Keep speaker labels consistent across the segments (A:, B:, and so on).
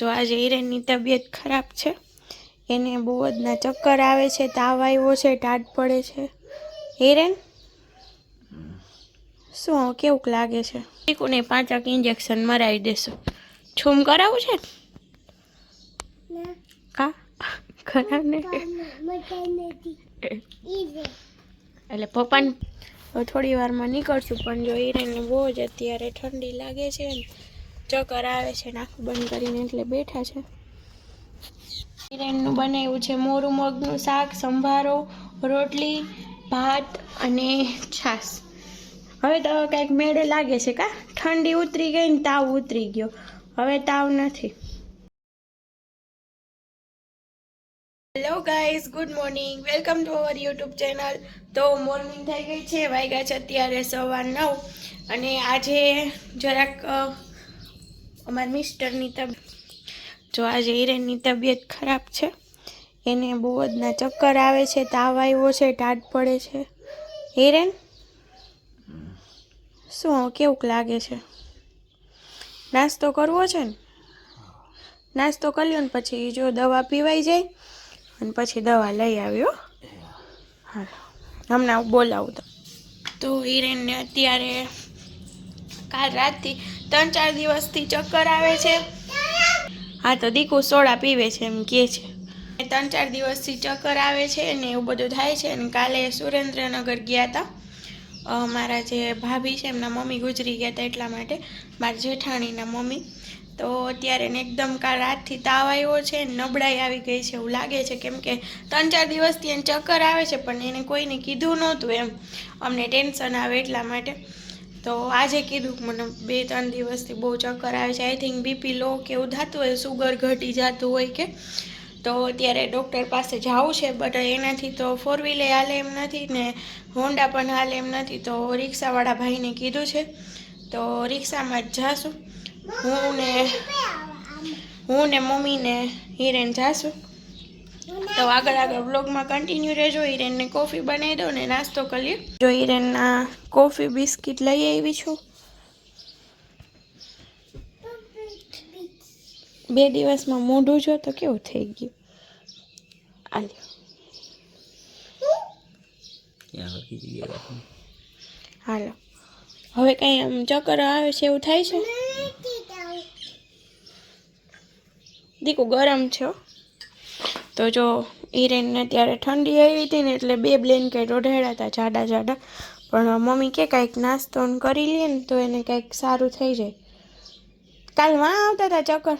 A: જો આજે હિરેનની તબિયત ખરાબ છે. એને બહુ જ ના ચક્કર આવે છે તાવ આવ્યો છે ટાટ પડે છે. હિરેન? શું કેવું લાગે છે? ચીકુને પાંચક ઇન્જેક્શન મરાવી દેશું. છૂમ કરાવવું છે? ને? કા? ખરાબ ને એટલે પપ્પાને થોડી વારમાં નીકળશું પણ જો હિરેનને બહુ જ અત્યારે ઠંડી લાગે છે ને ચક્કર આવે છે, નાખું બંધ કરીને એટલે બેઠા છે. હિરેનનું બનાવ્યું છે મોરું મગનું શાક, સંભારો, રોટલી, ભાત અને છાશ. હવે તો કંઈક મેળે લાગે છે કા? ઠંડી ઉતરી ગઈ ને તાવ ઉતરી ગયો. હવે તાવ નથી. Hello guys good morning welcome to our YouTube channel તો મોર્નિંગ થઈ ગઈ છે, વાગ્યા છે અત્યારે સવાર નવ. અને આજે જરાક અમારા મિસ્ટરની તબિયત, જો આજે હિરેનની તબિયત ખરાબ છે, એને બહુ જ ના ચક્કર આવે છે, તાવ આવ્યો છે ટાટ પડે છે. હિરેન, શું કેવું લાગે છે? નાસ્તો કરવો છે ને? નાસ્તો કરી લ્યો ને પછી જો દવા પીવાઈ જાય અને પછી દવા લઈ આવ્યો. હા, હમણાં બોલાવું તો. તો હિરેનને અત્યારે કાલ રાતથી ત્રણ ચાર દિવસથી ચક્કર આવે છે. હા, તો દીકુ સોડા પીવે છે એમ કહે છે. ત્રણ ચાર દિવસથી ચક્કર આવે છે ને એવું બધું થાય છે અને કાલે સુરેન્દ્રનગર ગયા હતા મારા જે ભાભી છે એમના મમ્મી ગુજરી ગયા હતા એટલા માટે, મારા જેઠાણીના મમ્મી. તો અત્યારે એને એકદમ કાલ રાતથી તાવ આવ્યો છે નબળાઈ આવી ગઈ છે એવું લાગે છે કેમ કે ત્રણ ચાર દિવસથી એને ચક્કર આવે છે પણ એને કોઈને કીધું નહોતું એમ. અમને ટેન્શન આવે એટલા માટે. તો આજે કીધું કે મને બે ત્રણ દિવસથી બહુ ચક્કર આવે છે. આઈ થિંક બીપી લો કે એવું થતું હોય સુગર ઘટી જતું હોય કે. તો અત્યારે ડૉક્ટર પાસે જવું છે બટ એનાથી તો ફોર વ્હીલે હાલે એમ નથી ને હોન્ડા પણ હાલે એમ નથી. તો રિક્ષાવાળા ભાઈને કીધું છે, તો રિક્ષામાં જ જાશું. હું ને હું ને મમ્મીને હિરેન જાશું. તો આગળ આગળ વ્લોગમાં કન્ટિન્યુ રહેજો. હિરેનને કોફી બનાવી દો ને નાસ્તો કરી જો હિરેનના કોફી બિસ્કિટ લઈ આવી છું. બે દિવસમાં મોઢું જો તો કેવું થઈ ગયું.
B: રાખો.
A: હાલો. હવે કઈ આમ ચક્કર આવે છે એવું થાય છે? દીકુ ગરમ છે. તો જો હિરેનને ત્યારે ઠંડી આવી હતી ને એટલે બે બ્લેન્કેટ ઓઢાડ્યા હતા જાડા જાડા. પણ મમ્મી કે કાંઈક નાસ્તો કરી લઈએ ને તો એને કાંઈક સારું થઈ જાય. કાલ વાં આવતા હતા ચક્કર?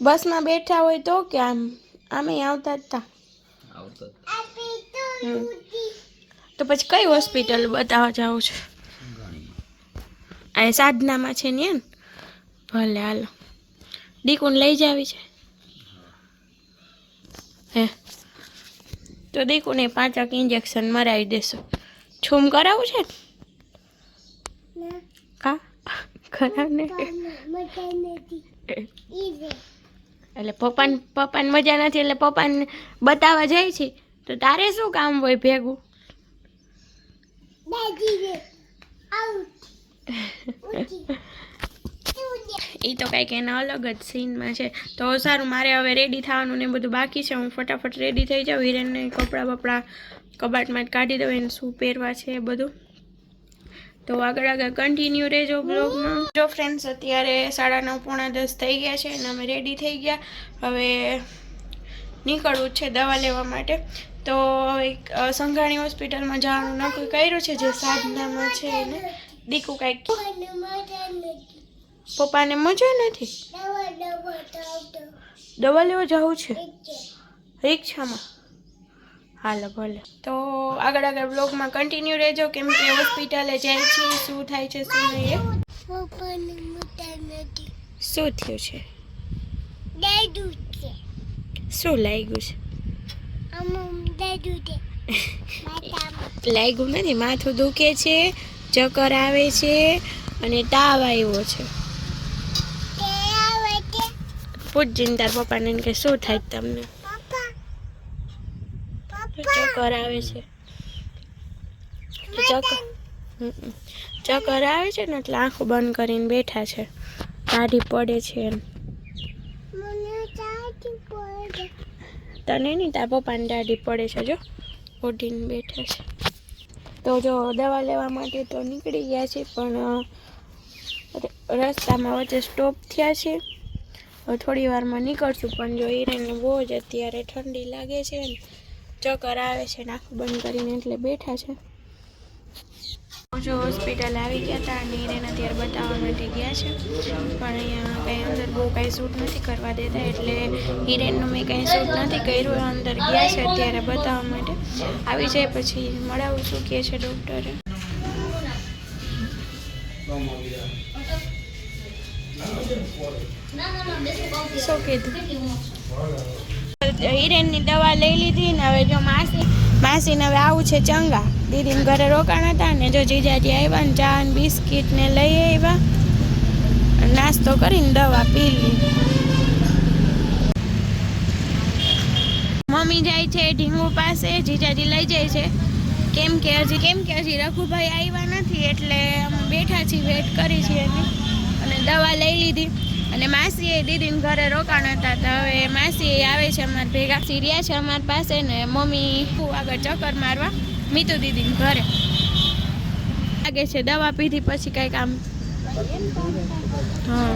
A: બસમાં બેઠા હોય તો કે આમ આમે આવતા હતા. તો. પછી કઈ હોસ્પિટલ બતાવવા જાવું છે? આ સાધનામાં છે ને ભલે હાલો. દીકુને લઈ જાવી છે. હે. તો દીકુને પાંચક ઇન્જેક્શન મરાવી દેશું. છૂમ કરાવવું છે? ને. કા? ખરાબ ને એટલે પપ્પાને પપ્પાને મજા નથી એટલે પપ્પાને બતાવવા જાય છે. તો તારે શું કામ હોય ભેગું? એ તો કંઈક એના અલગ જ સીનમાં છે. તો સારું, મારે હવે રેડી થવાનું ને બધું બાકી છે. હું ફટાફટ રેડી થઈ જાઉં. હિરેનને કપડાં બપડા કબાટમાં કાઢી દઉં. એને શું પહેરવા છે એ બધું. તો આગળ આગળ કન્ટિન્યુ રહેજો બ્લોગમાં જો ફ્રેન્ડ્સ અત્યારે સાડા નવ પોણા દસ થઈ ગયા છે અને અમે રેડી થઈ ગયા. હવે નીકળવું છે દવા લેવા માટે. તો એક સંઘાણી હોસ્પિટલમાં જવાનું નક્કી કર્યું છે. જે સાધનામાં છે એને. દીકુ કાંઈક પપ્પાને મજા નથી? દવા લેવા જવું છે? રિક્ષામાં? હાલો, ભલે. તો આગળ આગળ બ્લોગમાં કન્ટિન્યુ રહેજો. કેમ કે હોસ્પિટલે જાય છે. શું થાય છે, શું નહીં શું થયું છે? શું લાગ્યું છે? લાગ્યું નથી? માથું દુખે છે, ચક્કર આવે છે અને તાવ આવ્યો છે. પૂછજીને તાર પપ્પાને કે શું થાય તમને? ચક્કર આવે છે. ચક્કર આવે છે ને એટલે આંખો બંધ કરીને બેઠા છે. કાઢી પડે છે એમ. તને નહીં તાર પપ્પાને દાઢી પડે છે જો. ઓઢીને બેઠા છે. તો જો દવા લેવા માટે તો નીકળી ગયા છે પણ રસ્તામાં વચ્ચે સ્ટોપ થયા છે. થોડી વારમાં નીકળશું, પણ જો રહીને બહુ જ અત્યારે ઠંડી લાગે છે ને, ચક્કર આવે છે ને, આંખ બંધ કરીને એટલે બેઠા છે. જો હોસ્પિટલ આવી ગયા હતા અને એને અત્યારે બતાવવા માટે ગયા છે. પણ અહીંયા કંઈ અંદર બહુ કાંઈ શૂટ નથી કરવા દેતા, એટલે હિરેનનું મેં કંઈ શૂટ નથી કર્યું, અંદર ગયા છે અત્યારે બતાવવા માટે. આવી જાય પછી મળાવું શું કહે છે ડૉક્ટરે શું કીધું? હિરેનની દવા લઈ લીધી ને હવે જો માસી, માસીને હવે આવું છે ચંગા. દીદીને ઘરે રોકાણ હતા ને જો જીજાજી આવ્યા ને ચા ને બિસ્કિટ ને લઈ આવ્યા. નાસ્તો કરીને દવા પી લીધી મમ્મી જાય છે, ઢીંગુ પાસે, જીજાજી લઈ જાય છે. કેમ કે હજી, કેમ કે હજી રઘુભાઈ આવ્યા નથી એટલે અમે બેઠા છીએ વેટ કરી છીએ અને દવા લઈ લીધી. અને માસીએ દીદીને ઘરે રોકાણ હતા તો હવે માસી આવે છે અમારા ભેગા. સિરિયા છે અમારી પાસે ને મમ્મી આગળ ચક્કર મારવા. મીતુ દીદીને ઘરે. લાગે છે દવા પીધી પછી કંઈક આમ. હા.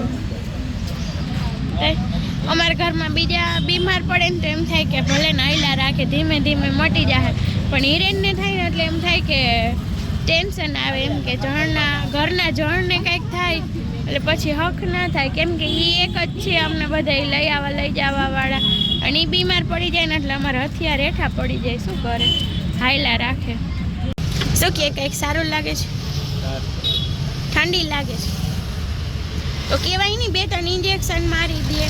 A: અમારા ઘરમાં બીજા બીમાર પડે ને તો એમ થાય કે ભલે નાયલા રાખે, ધીમે ધીમે મટી જાય પણ હિરેનને થાય ને એટલે એમ થાય કે ટેન્શન આવે એમ કે જળના ઘરના જળને કંઈક થાય. એટલે પછી હક ના થાય. કેમ કે એ એક જ છે અમને બધા લઈ આવવા લઈ જવા વાળા. અને એ બીમાર પડી જાય ને એટલે અમારા હથિયાર હેઠા પડી જાય. શું કરે? હાયલા રાખે. શું કે કંઈક સારું લાગે છે? ઠંડી લાગે છે. તો કહેવાય નહીં બે ત્રણ ઇન્જેક્શન મારી દે.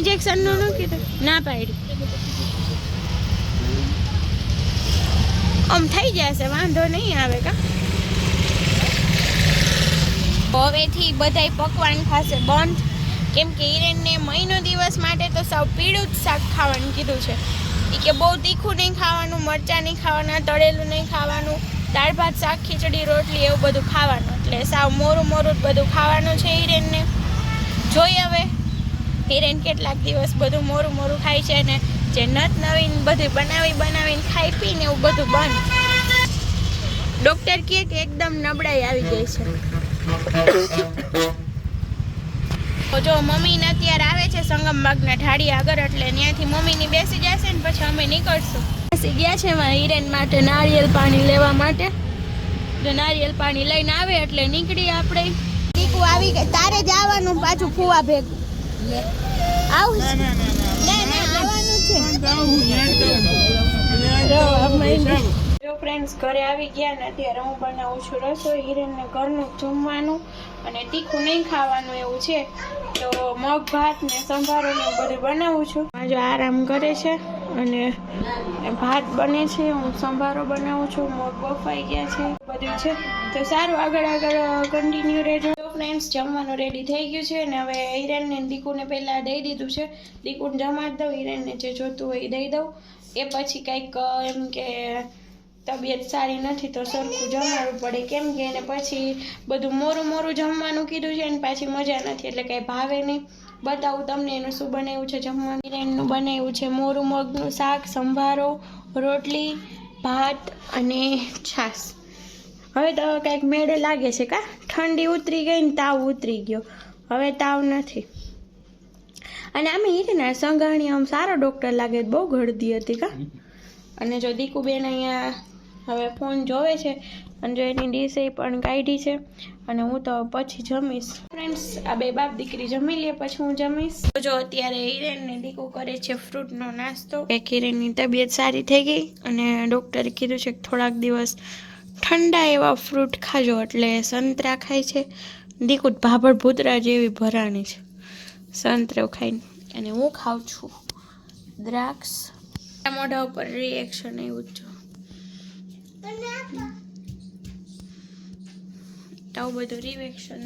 A: ઇન્જેક્શનનું ન કીધું? ના પાડી આમ થઈ જશે, વાંધો નહીં આવે કા? હવેથી બધાય પકવાન ખાશે બંધ. કેમ કે હિરેનને મહિનો દિવસ માટે તો સાવ પીળું જ શાક ખાવાનું કીધું છે. એ કે બહુ તીખું નહીં ખાવાનું, મરચાં નહીં ખાવાના, તળેલું નહીં ખાવાનું, દાળ ભાત, શાક, ખીચડી, રોટલી એવું બધું ખાવાનું. એટલે સાવ મોરું મોરું બધું ખાવાનું છે હિરેનને. જોઈ હવે. હિરેન કેટલાક દિવસ બધું મોરું મોરું ખાય છે ને જે નત નવીન બધું બનાવી બનાવીને ખાઈ પીને એવું બધું બંધ. ડૉક્ટર કહે કે એકદમ નબળાઈ આવી ગઈ છે. જો મમ્મીને અત્યારે આવે છે સંગમ બાગના ઢાળી આગળ એટલે ત્યાંથી મમ્મીની બેસી જશે ને પછી અમે નીકળશું. બેસી ગયા છે એમાં હિરેન માટે નારિયેલ પાણી લેવા માટે. જો નારિયેલ પાણી લઈને આવે એટલે નીકળી આપણે. ટીકુ આવી ગઈ. તારે જ આવવાનું પાછું ફુવા ભેગું. આવું છે? ના ના આવવાનું છે. જો ફ્રેન્ડ્સ ઘરે આવી ગયા ને અત્યારે હું બનાવું છું રસોઈ હિરેનને ઘરનું જમવાનું અને તીખું નહીં ખાવાનું એવું છે, તો મગ, ભાત ને સંભારો ને બધું બનાવું છું. આજે આરામ કરે છે અને ભાત બને છે, હું સંભારો બનાવું છું, મગ બફાઈ ગયા છે બધું છે. તો સારું, આગળ આગળ કન્ટિન્યુ રહેજો. તો ફ્રેન્ડ્સ જમવાનું રેડી થઈ ગયું છે અને હવે હિરેનને દીકુને પહેલાં દઈ દીધું છે. દીકુને જમાડી દઉં હિરેનને જે જોતું હોય એ દઈ દઉં. એ પછી કંઈક એમ કે તબિયત સારી નથી તો સરખું જમાડવું પડે કેમ કે એને પછી બધું મોરું મોરું જમવાનું કીધું છે ને પાછી મજા નથી. એટલે કંઈ ભાવે નહીં. બતાવું તમને એનું શું બનાવ્યું છે જમવાનું. હિરેનનું બનાવ્યું છે મોરું મગનું શાક સંભારો રોટલી ભાત અને છાશ. હવે તો કંઈક મેળે લાગે છે કા? ઠંડી ઉતરી ગઈ ને તાવ ઉતરી ગયો. હવે તાવ નથી. અને આમે હિરેના સંઘાણી આમ સારો ડૉક્ટર લાગે બહુ ઘડતી હતી કા? અને જો દીકુબેન અહીંયા હવે ફોન જોવે છે, અને જો એની ડીશ એ પણ કાઢી છે, અને હું તો પછી જમીશ. ફ્રેન્ડ્સ આ બે બાપ દીકરી જમી લે, પછી હું જમીશ. જો અત્યારે હિરેનને દીકુ કરે છે ફ્રૂટનો નાસ્તો. એક હિરેનની તબિયત સારી થઈ ગઈ, અને ડૉક્ટરે કીધું છે કે થોડાક દિવસ ઠંડા એવા ફ્રૂટ ખાજો, એટલે સંતરા ખાય છે. દીકુ ભાભળ ભૂતરા જેવી ભરાણી છે. સંતરો ખાઈને અને હું ખાઉં છું. દ્રાક્ષ. મોઢા ઉપર રિએક્શન એવું જ. તો આવું બધું રિએક્શન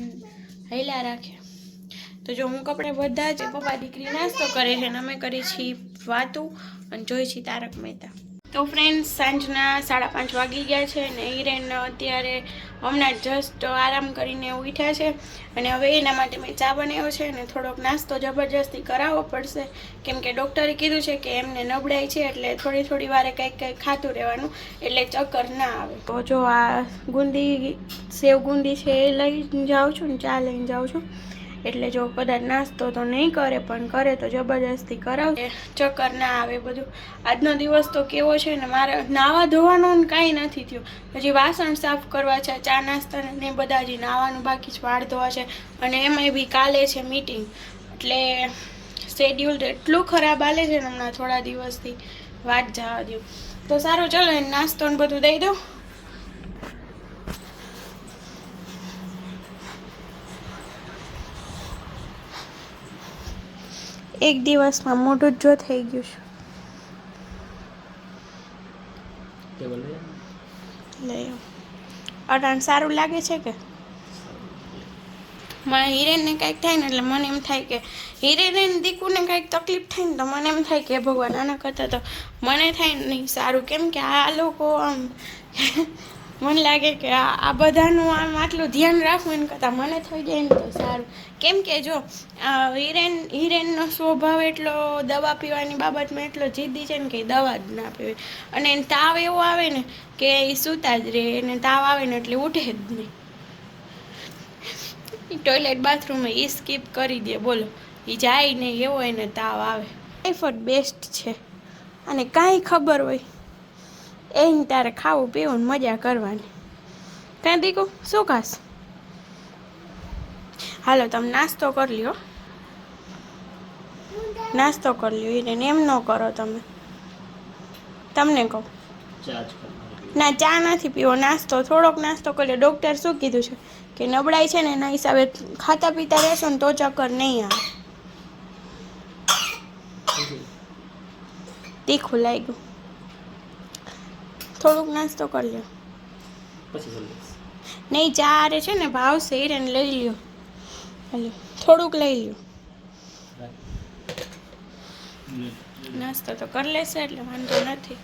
A: હૈલા રાખે. તો જો હું કપડે બધા જ પપ્પા દીકરી નાસ્તો કરે છે અને અમે કરીએ છીએ વાતું અને જોઈ છીએ તારક મહેતા. તો ફ્રેન્ડ્સ સાંજના સાડા પાંચ વાગી ગયા છે અને હિરેન અત્યારે હમણાં જસ્ટ આરામ કરીને ઉઠ્યા છે અને હવે એના માટે મેં ચા બનાવ્યો છે અને થોડોક નાસ્તો જબરજસ્તી કરાવવો પડશે. કેમ કે ડૉક્ટરે કીધું છે કે એમને નબળાઈ છે એટલે થોડી થોડી વારે કંઈક કંઈક ખાતું રહેવાનું એટલે ચક્કર ના આવે. તો જો આ ગુંદી, સેવ ગુંદી છે એ લઈ જાઉં છું ને ચા લઈને જાઉં છું. એટલે જો કદાચ નાસ્તો તો નહીં કરે, પણ કરે તો જબરજસ્તી કરાવશે. ચક્કર ના આવે બધું. આજનો દિવસ તો કેવો છે ને, મારે નાવા ધોવાનું કાંઈ નથી થયું. હજી વાસણ સાફ કરવા છે, ચા નાસ્તા ને બધા હજી નાવાનું બાકી છે, વાળ ધોવા છે. અને એમાંય બી કાલે છે મીટિંગ એટલે શેડ્યુલ એટલું ખરાબ આલે છે ને હમણાં થોડા દિવસથી. વાત જવા દઉં તો સારું, ચલો નાસ્તો ને બધું દઈ દઉં. એક દિવસમાં મોટું જ થઈ ગયું છે. અટાણ સારું લાગે છે કે? મારા હિરેનને કાંઈક થાય ને એટલે મને એમ થાય કે હિરેને ને દીકુને કાંઈક તકલીફ થાય ને તો મને એમ થાય કે ભગવાન આના કરતાં તો મને થાય નહીં સારું. કેમ કે આ લોકો આમ મને લાગે કે આ બધાનું આમ આટલું ધ્યાન રાખવું એને કરતાં મને થઈ જાય ને તો સારું. કેમ કે જો હિરેન હિરેનનો સ્વભાવ એટલો દવા પીવાની બાબતમાં એટલો જિદ્દી છે ને કે દવા જ ના પીવે. અને એને તાવ એવો આવે ને કે એ સૂતા જ રહે, એને તાવ આવે ને એટલે ઉઠે જ નહીં. ટોયલેટ બાથરૂમ એ સ્કીપ કરી દે, બોલો. એ જાય નહીં એવો એને તાવ આવે. ટાઈફોઈડ બેસ્ટ છે. અને કાંઈ ખબર હોય એને તારે ખાવું પીવું મજા કરવાની. ત્યાં દીકુ શું ખાસ? હાલો તમે નાસ્તો કરી લ્યો. નાસ્તો કરી લ્યો એને એમ ન કરો તમે. તમને કહું. ના ચા નથી પીવો નાસ્તો થોડોક નાસ્તો કર્યો ડૉક્ટર શું કીધું છે? કે નબળાઈ છે ને એના હિસાબે ખાતા પીતા રહેશો ને તો ચક્કર નહીં આવે. તીખું લાગ્યું. થોડુંક નાસ્તો કરી લ્યો.
B: પછી
A: નહીં ચા આરે છે ને ભાવશે એને લઈ લ્યો. હાલો થોડુંક લઈ લ્યો. નાસ્તો તો કરી લેશે એટલે વાંધો નથી.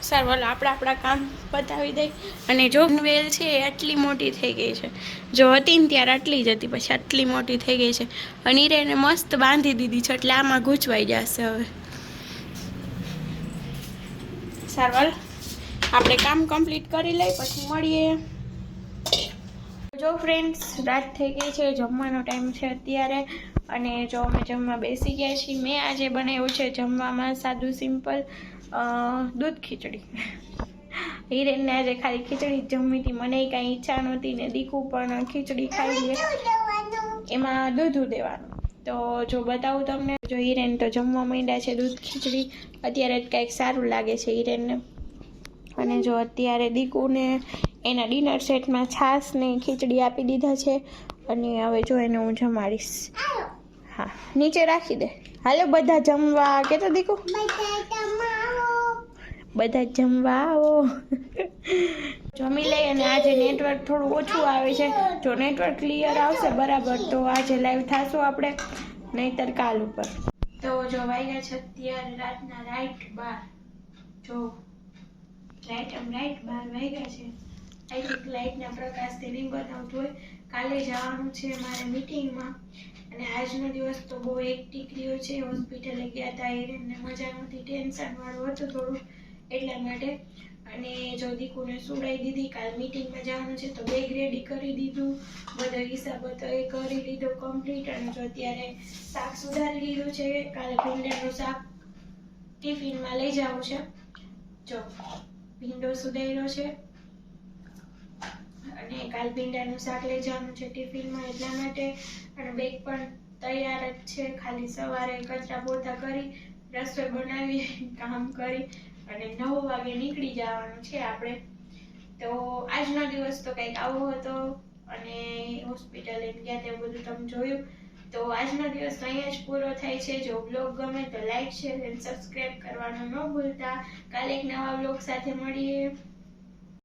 A: સારું હાલો આપણે આપણા કામ પતાવી દઈ. અને જો વેલ છે એ આટલી મોટી થઈ ગઈ છે. જો હતી ને ત્યારે આટલી જ હતી પછી આટલી મોટી થઈ ગઈ છે. અને એને મસ્ત બાંધી દીધી છે એટલે આમાં ગૂંચવાઈ જશે હવે. સારું હાલો આપણે કામ કમ્પ્લીટ કરી લઈ, પછી મળીએ. જો ફ્રેન્ડ્સ રાત થઈ ગઈ છે, જમવાનો ટાઈમ છે અત્યારે. અને જો અમે જમવા બેસી ગયા છીએ, મેં આજે બનાવ્યું છે જમવામાં સાદું સિમ્પલ દૂધ ખીચડી. હિરેનને આજે ખાલી ખીચડી જ જમવી હતી. મને કાંઈ ઈચ્છા નહોતી ને દીકું પણ ખીચડી ખાઈ એમાં દૂધ દેવાનું. તો જો બતાવું તમને જો હિરેન તો જમવા માંડ્યા છે દૂધ ખીચડી. અત્યારે જ કાંઈક સારું લાગે છે હિરેનને. અને જો અત્યારે દીકુને એના ડિનર સેટમાં છાશ ને ખીચડી આપી દીધા છે. અને હવે જો એને હું જમાડીશ. હા નીચે રાખી દે. હાલો બધા જમવા. કે તો દીકુ બધા જમવા આવો. જમી લઈ અને આજે નેટવર્ક થોડું ઓછું આવે છે. જો નેટવર્ક ક્લિયર આવશે બરાબર, તો આજે લાઈવ થશું આપણે, નહીતર કાલ ઉપર. તો જો વાગ્યા છે અત્યારે રાતના રાઈટ બાર. જો રાઈટ આમ રાઈટ બાર વાગ્યા છે. આઈ થિંક લાઈટના પ્રકાશથી નહીં બતાવતું હોય. કાલે જવાનું છે મારે મિટિંગમાં અને આજનો દિવસ તો બહુ એક્ટિક રહ્યો છે. હોસ્પિટલે ગયા હતા એને મજા નહોતી ટેન્શન વાળું હતું થોડું એટલા માટે. અને જો દીકુને સુડાઈ દીધી? કાલ મીટિંગમાં જવાનું છે તો બેગ રેડી કરી દીધું. બધો હિસાબ હતો એ કરી લીધો કમ્પ્લીટ અને જો અત્યારે શાક સુધારી લીધું છે, કાલે ભીંડાનું શાક ટિફિનમાં લઈ જવું છે. જો ભીંડો સુધાર્યો છે. અને કાલ ભીંડાનું શાક લઈ જવાનું છે ટિફિનમાં એટલા માટે. અને બેગ પણ તૈયાર જ છે. ખાલી સવારે કચરા પોતા કરી, રસોઈ બનાવી, કામ કરી. અને નવ વાગે નીકળી જવાનું છે આપણે. તો આજનો દિવસ તો કંઈક આવો હતો અને હોસ્પિટલ ગયા તે બધું તમે જોયું. તો આજનો દિવસ અહીંયા જ પૂરો થાય છે. જો બ્લોગ ગમે તો લાઈક શેર અને સબસ્ક્રાઈબ કરવાનું ન ભૂલતા. કાલે એક નવા બ્લોગ સાથે મળીએ.